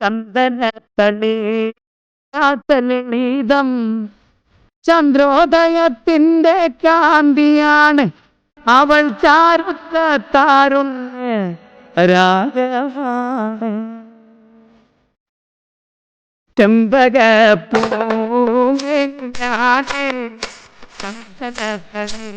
ചന്ദനത്തളി നീതം. ചന്ദ്രോദയത്തിന്റെ കാന്തിയാണ് അവൾ ചാരുത്ത താരുന്ന് രാഗമാണ് ചെമ്പക പൂങ്ങാണ് ചന്ദനത്തളി.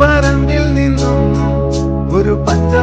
പറമ്പിൽ നിന്നും ഒരു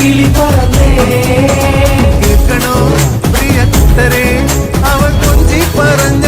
കിളി പറന്നേ. കേൾക്കണോ പ്രിയ ചിത്തരെ അവൻ കൊഞ്ചി പറഞ്ഞ